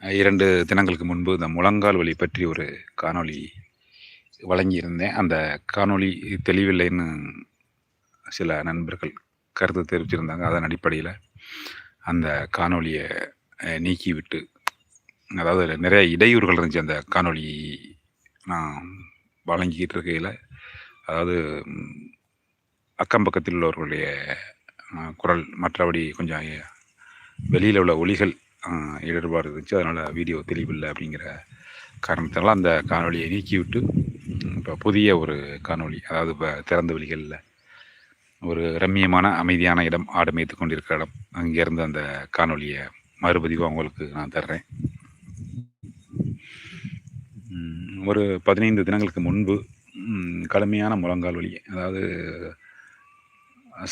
இரண்டு தினங்களுக்கு முன்பு இந்த முழங்கால் வலி பற்றி ஒரு காணொளி வழங்கியிருந்தேன். அந்த காணொளி தெளிவில்லைன்னு சில நண்பர்கள் கருத்து தெரிவிச்சிருந்தாங்க. அதன் அடிப்படையில் அந்த காணொளியை நீக்கிவிட்டு அதாவது நிறைய இடையூறுகள் இருந்துச்சு அந்த காணொளி நான் வழங்கிக்கிட்டு இருக்கையில். அதாவது அக்கம் பக்கத்தில் உள்ளவர்களுடைய குரல் மற்றபடி கொஞ்சம் வெளியில் உள்ள ஒளிகள் இடர்பாடு இருந்துச்சு. அதனால் வீடியோ தெளிவில்லை அப்படிங்கிற காரணத்தினால அந்த காணொலியை நீக்கிவிட்டு இப்போ புதிய ஒரு காணொலி அதாவது இப்போ திறந்த வெளிகளில் ஒரு ரம்மியமான அமைதியான இடம் ஆடமைத்து மேய்த்து கொண்டிருக்கிற இடம் அங்கேருந்து அந்த காணொலியை மறுபதிவாக உங்களுக்கு நான் தர்றேன். ஒரு பதினைந்து தினங்களுக்கு முன்பு கடுமையான முழங்கால் வலி அதாவது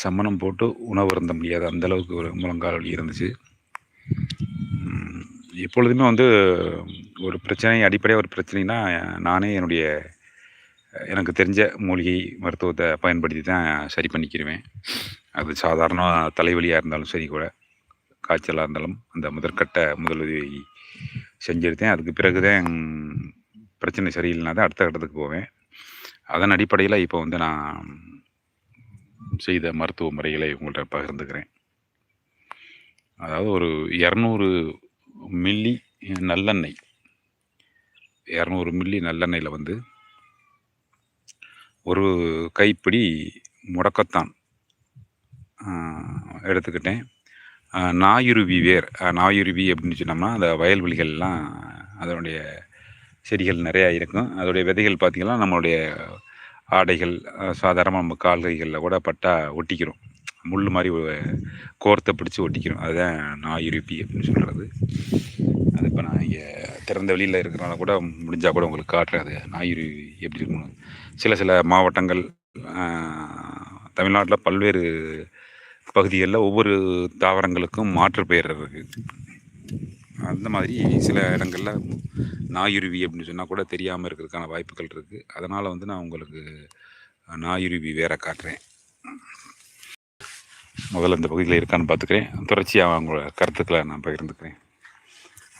சம்மணம் போட்டு உணவு இருந்த முடியாத அந்தளவுக்கு ஒரு முழங்கால் வலி இருந்துச்சு. எப்பொழுதுமே வந்து ஒரு பிரச்சனை அடிப்படையாக ஒரு பிரச்சனைனா நானே என்னுடைய எனக்கு தெரிஞ்ச மூலிகை மருத்துவத்தை பயன்படுத்தி தான் சரி பண்ணிக்கிடுவேன் அது சாதாரண தலைவலியாக இருந்தாலும் சரி கூட காய்ச்சலாக இருந்தாலும் அந்த முதற்கட்ட முதலுதவி செஞ்சுருத்தேன். அதுக்கு பிறகு தான் பிரச்சனை சரியில்லைனா தான் அடுத்த கட்டத்துக்கு போவேன். அதன் அடிப்படையில் இப்போ வந்து நான் செய்த மருத்துவ முறைகளை உங்கள்கிட்ட பகிர்ந்துக்கிறேன். அதாவது ஒரு இரநூறு மில்லி நல்லெண்ணெய். இரநூறு மில்லி நல்லெண்ணெயில் வந்து ஒரு கைப்பிடி முடக்கத்தான் எடுத்துக்கிட்டேன். நாயுருவி வேர் நாயுருவி அப்படின்னு சொன்னோம்னா அந்த வயல்வெளிகள்லாம் அதனுடைய செடிகள் நிறையா இருக்கும். அதோடைய விதைகள் பார்த்திங்கன்னா நம்மளுடைய ஆடைகள் சாதாரணமாக நம்ம கால்கைகளில் கூட பட்டா ஒட்டிக்கிறோம். முள் மாதிரி கோர்த்தை பிடிச்சி ஒட்டிக்கிறோம் அதுதான் நாயுருப்பி அப்படின்னு சொல்கிறது அது இப்போ நான் இங்கே திறந்த வெளியில் இருக்கிறனால கூட முடிஞ்சால் கூட உங்களுக்கு காட்டுறேன் அது நாயுருவி எப்படி இருக்கணும்? சில சில மாவட்டங்கள் தமிழ்நாட்டில் பல்வேறு பகுதிகளில் ஒவ்வொரு தாவரங்களுக்கும் மாற்று பெயர் இருக்குது அந்த மாதிரி சில இடங்களில் நாயுருவி அப்படின்னு சொன்னால் கூட தெரியாமல் இருக்கிறதுக்கான வாய்ப்புகள் இருக்குது அதனால் வந்து நான் உங்களுக்கு நாயுருவி வேற காட்டுறேன். முதல்ல இந்த பகுதியில் இருக்கான்னு பார்த்துக்கிறேன். தொடர்ச்சியாக அவங்களோட கருத்துக்களை நான் பகிர்ந்துக்கிறேன்.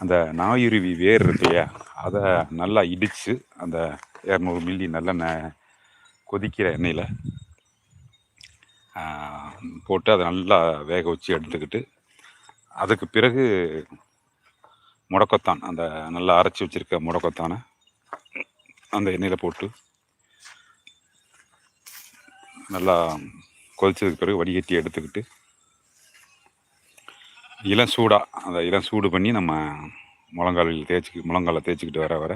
அந்த நாயுருவி வேர் இருக்கு இல்லையா? அதை நல்லா இடித்து அந்த இரநூறு மில்லி நல்லெண்ணெய் கொதிக்கிற எண்ணெயில் போட்டு அதை நல்லா வேக வச்சு எடுத்துக்கிட்டு அதுக்கு பிறகு முடக்கத்தான் அந்த நல்லா அரைச்சி வச்சிருக்க முடக்கத்தானை அந்த எண்ணெயில் போட்டு நல்லா கொதிச்சதுக்கு பிறகு வடிகட்டி எடுத்துக்கிட்டு இளம் சூடாக அந்த இளம் சூடு பண்ணி நம்ம முழங்காலில் தேய்ச்சி முழங்கால தேய்ச்சிக்கிட்டு வர வர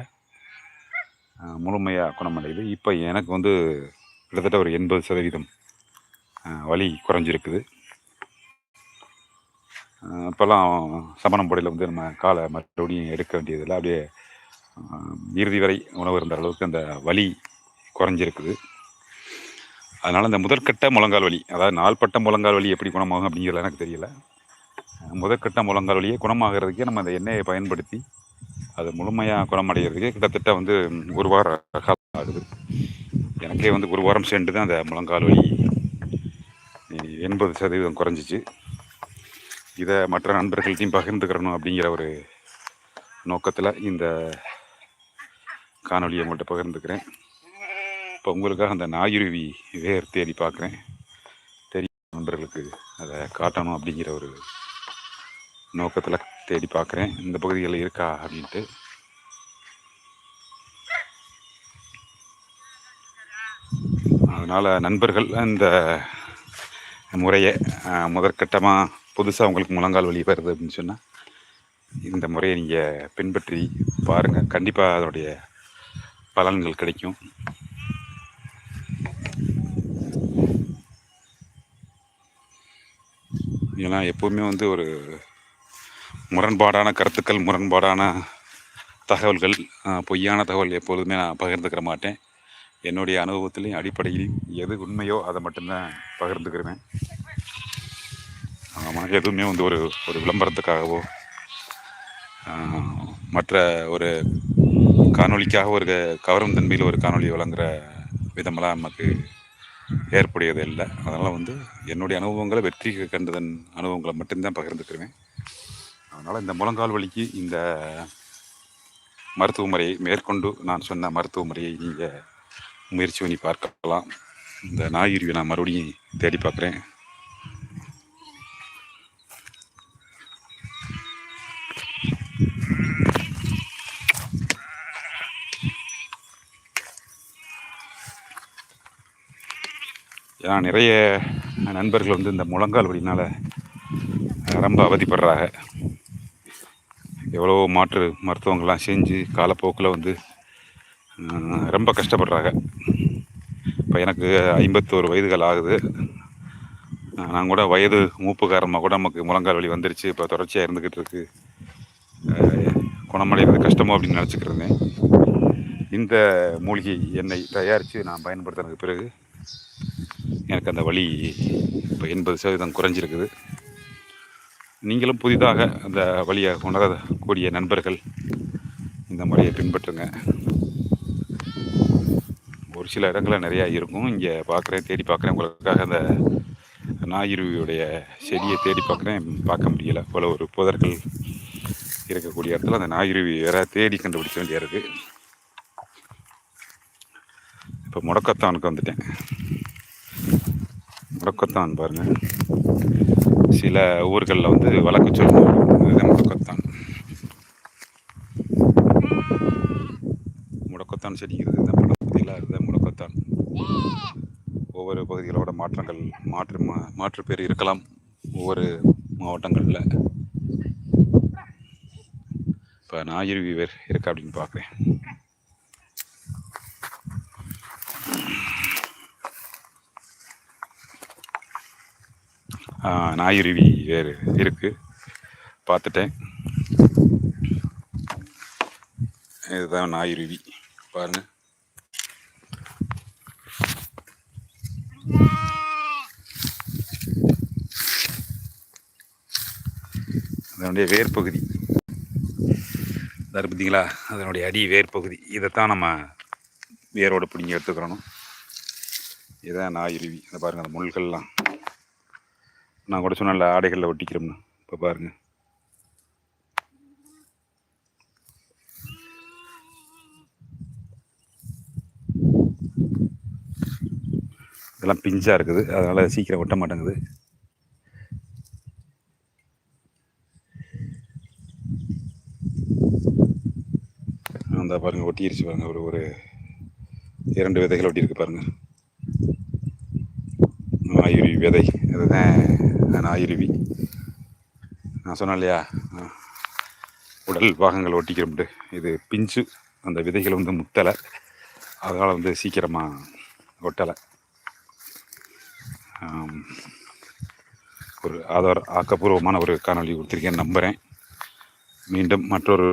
முழுமையாக குணமடையுது. இப்போ எனக்கு வந்து கிட்டத்தட்ட ஒரு எண்பது சதவீதம் வலி குறைஞ்சிருக்குது. இப்போல்லாம் சமணம் பொடியில் வந்து நம்ம காலை மறுபடியும் எடுக்க வேண்டியதில்லை. அப்படியே இறுதி வரை உணவு இருந்த அளவுக்கு அந்த வலி குறைஞ்சிருக்குது. அதனால் அந்த முதற்கட்ட முழங்கால் வலி அதாவது நாள்பட்ட முழங்கால் வலி எப்படி குணமாகும் அப்படிங்கிறது எனக்கு தெரியல. முதற்கட்ட முழங்கால் வலியை குணமாகிறதுக்கே நம்ம அந்த எண்ணெயை பயன்படுத்தி அது முழுமையாக குணமடைகிறதுக்கே கிட்டத்தட்ட வந்து ஒரு வார காலம் ஆகுது. எனக்கே வந்து ஒரு வாரம் சேர்ந்து தான் அந்த முழங்கால் வலி எண்பது சதவீதம் குறைஞ்சிச்சு. இதை மற்ற நண்பர்கள்ட்டையும் பகிர்ந்துக்கிறணும் அப்படிங்கிற ஒரு நோக்கத்தில் இந்த காணொலியை உங்கள்கிட்ட பகிர்ந்துக்கிறேன். இப்போ உங்களுக்காக அந்த நாயுருவி வேர் தேடி பார்க்குறேன். தெரியும் நண்பர்களுக்கு அதை காட்டணும் அப்படிங்கிற ஒரு நோக்கத்தில் தேடி பார்க்குறேன். இந்த பகுதிகளில் இருக்கா அப்படின்ட்டு. அதனால் நண்பர்கள் இந்த முறையை முதற்கட்டமாக புதுசாக உங்களுக்கு முழங்கால் வலி வருது அப்படின்னு சொன்னால் இந்த முறையை நீங்கள் பின்பற்றி பாருங்கள் கண்டிப்பாக அதனுடைய பலன்கள் கிடைக்கும். ஏன்னா எப்போவுமே வந்து ஒரு முரண்பாடான கருத்துக்கள் முரண்பாடான தகவல்கள் பொய்யான தகவல் எப்பொழுதுமே நான் பகிர்ந்துக்கிற மாட்டேன். என்னுடைய அனுபவத்திலையும் அடிப்படையிலையும் எது உண்மையோ அதை மட்டும்தான் பகிர்ந்துக்கிறேன் ஆமாம் எதுவுமே வந்து ஒரு ஒரு விளம்பரத்துக்காகவோ மற்ற ஒரு காணொளிக்காக ஒரு கவரும் தன்மையில் ஒரு காணொலி வழங்குகிற விதமெல்லாம் நமக்கு ஏற்புடையது இல்லை அதனால் வந்து என்னுடைய அனுபவங்களை வெற்றி கண்டதன் அனுபவங்களை மட்டும்தான் பகிர்ந்துக்கிறேன். அதனால் இந்த முழங்கால் வலிக்கு இந்த மருத்துவ முறையை மேற்கொண்டு நான் சொன்ன மருத்துவ முறையை நீங்கள் முயற்சி பண்ணி பார்க்கலாம். இந்த நாயுருவி நான் மறுபடியும் தேடி பார்க்குறேன். ஏன்னா நிறைய நண்பர்கள் வந்து இந்த முழங்கால் வழினால் ரொம்ப அவதிப்படுறாங்க. எவ்வளோ மாற்று மருத்துவங்கள்லாம் செஞ்சு காலப்போக்கில் வந்து ரொம்ப கஷ்டப்படுறாங்க. இப்போ எனக்கு ஐம்பத்தோரு வயதுகள் ஆகுது. நான் கூட வயது மூப்பு காரணமாக கூட நமக்கு முழங்கால் வலி வந்துருச்சு. இப்போ தொடர்ச்சியாக இருந்துக்கிட்டு இருக்கு. குணமடைகிறது கஷ்டமோ அப்படின்னு நினச்சிக்கிறேன் இந்த மூலிகை எண்ணெய் தயாரித்து நான் பயன்படுத்தினதுக்கு பிறகு எனக்கு அந்த வலி இப்போ எண்பது சதவீதம் குறைஞ்சிருக்குது. நீங்களும் புதிதாக அந்த வழியை உணரக்கூடிய நண்பர்கள் இந்த முறையை பின்பற்றுங்க. ஒரு சில இடங்களில் நிறையா இருக்கும். இங்கே பார்க்குறேன் தேடி பார்க்குறேன் உங்களுக்காக அந்த நாயிருவியுடைய செடியை தேடி பார்க்குறேன் பார்க்க முடியல. போல ஒரு புதர்கள் இருக்கக்கூடிய இடத்துல அந்த நாயிருவி வேற தேடி கண்டுபிடிக்க வேண்டியா இருக்குது இப்போ முடக்கத்தானுக்கு வந்துட்டேன். முடக்கத்தான் பாருங்க. சில ஊர்களில் வந்து வழக்கு சொல்லணும் இதுதான் முடக்கத்தான். முடக்கத்தான் செடிங்கிறது இந்த படம் பகுதியில் இதுதான் முடக்கத்தான். ஒவ்வொரு பகுதிகளோட மாற்றங்கள் மாற்று மா மாற்று பேர் இருக்கலாம் ஒவ்வொரு மாவட்டங்களில். இப்போ நாயிருவி வேர் இருக்கா அப்படின்னு பார்க்குறேன் நாயுருவி வேறு இருக்கு. பார்த்துட்டேன். இதுதான் நாயுருவி. பாருங்க. அதனுடைய வேர் பகுதி அதாவது பார்த்தீங்களா? அதனுடைய அடி வேர் பகுதி இதைத்தான் நம்ம வேரோடு பிடிங்கி எடுத்துக்கிறணும். இதுதான் நாயுருவி. அதை பாருங்கள் அந்த முள்கள்லாம். நான் கூட சொன்னேன்ல ஆடைகளில் ஒட்டிக்கிறோம்னு. இப்போ பாருங்க. இதெல்லாம் பிஞ்சாக இருக்குது. அதனால் சீக்கிரம் ஒட்ட மாட்டேங்குது. அந்த பாருங்கள் ஒட்டிருச்சு பாருங்கள் ஒரு ஒரு இரண்டு விதைகள் ஒட்டியிருக்கு பாருங்கள் நாயுருவி விதை இதுதான் நாயுருவி நான் சொன்னேன் இல்லையா? உடல் பாகங்கள் ஒட்டிக்கிறோம்ட்டு இது பிஞ்சு அந்த விதைகள் வந்து முத்தலை. அதனால் வந்து சீக்கிரமாக ஒட்டலை. ஒரு ஆதார ஆக்கப்பூர்வமான ஒரு காணொளி கொடுத்துருக்கேன்னு நம்புகிறேன் மீண்டும் மற்றொரு